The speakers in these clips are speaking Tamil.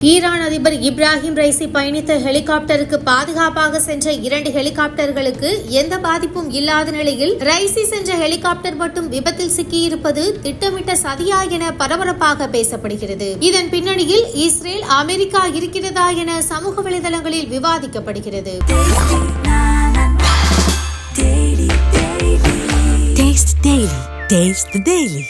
ஈரான் அதிபர் இப்ராஹிம் ரைசி பயணித்த ஹெலிகாப்டருக்கு பாதுகாப்பாக சென்ற இரண்டு ஹெலிகாப்டர்களுக்கு எந்த பாதிப்பும் இல்லாத நிலையில் ரைசி சென்ற ஹெலிகாப்டர் மட்டும் விபத்தில் சிக்கியிருப்பது திட்டமிட்ட சதியா என பரபரப்பாக பேசப்படுகிறது இதன் பின்னணியில் இஸ்ரேல் அமெரிக்கா இருக்கிறதா என சமூக வலைதளங்களில் விவாதிக்கப்படுகிறது Taste the Daily.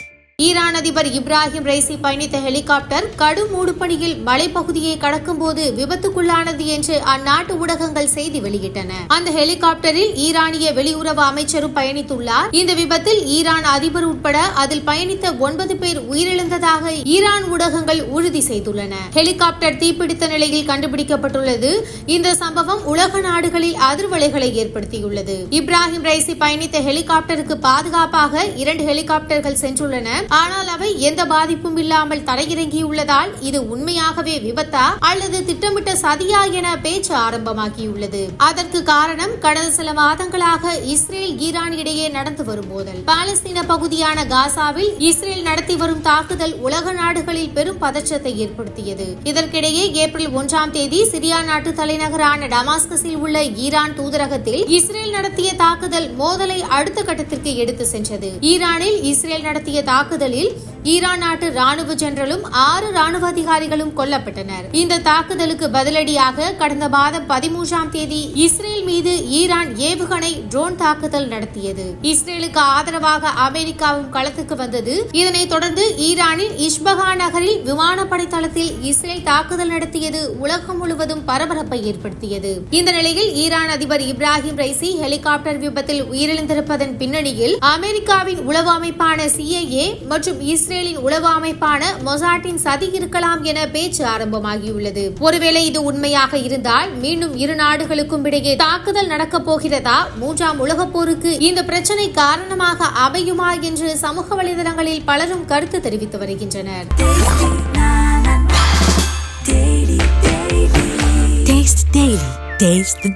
ஈரான் அதிபர் இப்ராஹிம் ரைசி பயணித்த ஹெலிகாப்டர் கடும் மூடுபணியில் மலைப்பகுதியை கடக்கும்போது விபத்துக்குள்ளானது என்று அந்நாட்டு ஊடகங்கள் செய்தி வெளியிட்டன. அந்த ஹெலிகாப்டரில் ஈரானிய வெளியுறவு அமைச்சரும் பயணித்துள்ளார். இந்த விபத்தில் ஈரான் அதிபர் உட்பட அதில் பயணித்த ஒன்பது பேர் உயிரிழந்ததாக ஈரான் ஊடகங்கள் உறுதி செய்துள்ளன. ஹெலிகாப்டர் தீப்பிடித்த நிலையில் கண்டுபிடிக்கப்பட்டுள்ளது. இந்த சம்பவம் உலக நாடுகளில் அதிர்வலைகளை ஏற்படுத்தியுள்ளது. இப்ராஹிம் ரைசி பயணித்த ஹெலிகாப்டருக்கு பாதுகாப்பாக இரண்டு ஹெலிகாப்டர்கள் சென்றுள்ளன. ஆனால் அவை எந்த பாதிப்பும் இல்லாமல் தரையிறங்கியுள்ளதால் இது உண்மையாகவே விபத்தா அல்லது திட்டமிட்ட சதியா என பேச்சு ஆரம்பமாகியுள்ளது. அதற்கு காரணம் கடந்த சில மாதங்களாக இஸ்ரேல் ஈரான் இடையே நடந்து வரும் போதல் பாலஸ்தீன பகுதியான காசாவில் இஸ்ரேல் நடத்தி வரும் தாக்குதல் உலக நாடுகளில் பெரும் பதற்றத்தை ஏற்படுத்தியது. இதற்கிடையே ஏப்ரல் ஒன்றாம் தேதி சிரியா நாட்டு தலைநகரான டமாஸ்கஸில் உள்ள ஈரான் தூதரகத்தில் இஸ்ரேல் நடத்திய தாக்குதல் மோதலை அடுத்த கட்டத்திற்கு எடுத்து சென்றது. ஈரானில் இஸ்ரேல் நடத்திய தாக்குதல் முதலில் ஈரான் நாட்டு ராணுவ ஜெனரலும் ஆறு ராணுவ அதிகாரிகளும் கொல்லப்பட்டனர். இந்த தாக்குதலுக்கு பதிலடியாக கடந்த மாதம் பதிமூன்றாம் தேதி இஸ்ரேல் மீது ஈரான் ஏவுகணை ட்ரோன் தாக்குதல் நடத்தியது. இஸ்ரேலுக்கு ஆதரவாக அமெரிக்காவும் களத்துக்கு வந்தது. இதனைத் தொடர்ந்து ஈரானின் இஷ்பகா நகரில் விமானப்படை தளத்தில் இஸ்ரேல் தாக்குதல் நடத்தியது உலகம் முழுவதும் பரபரப்பை ஏற்படுத்தியது. இந்த நிலையில் ஈரான் அதிபர் இப்ராஹிம் ரைசி ஹெலிகாப்டர் விபத்தில் உயிரிழந்திருப்பதன் பின்னணியில் அமெரிக்காவின் உளவு அமைப்பான சிஐஏ மற்றும் இஸ்ரேலின் உளவு அமைப்பான மொசாட்டின் சதி இருக்கலாம் என பேச்சு ஆரம்பமாகியுள்ளது. ஒருவேளை இது உண்மையாக இருந்தால் மீண்டும் இரு நாடுகளுக்கும் இடையே தாக்குதல் நடக்கப் போகிறதா? மூன்றாம் உலகப் போருக்கு இந்த பிரச்சனை காரணமாக அமையுமா என்று சமூக வலைதளங்களில் பலரும் கருத்து தெரிவித்து வருகின்றனர்.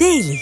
Daily.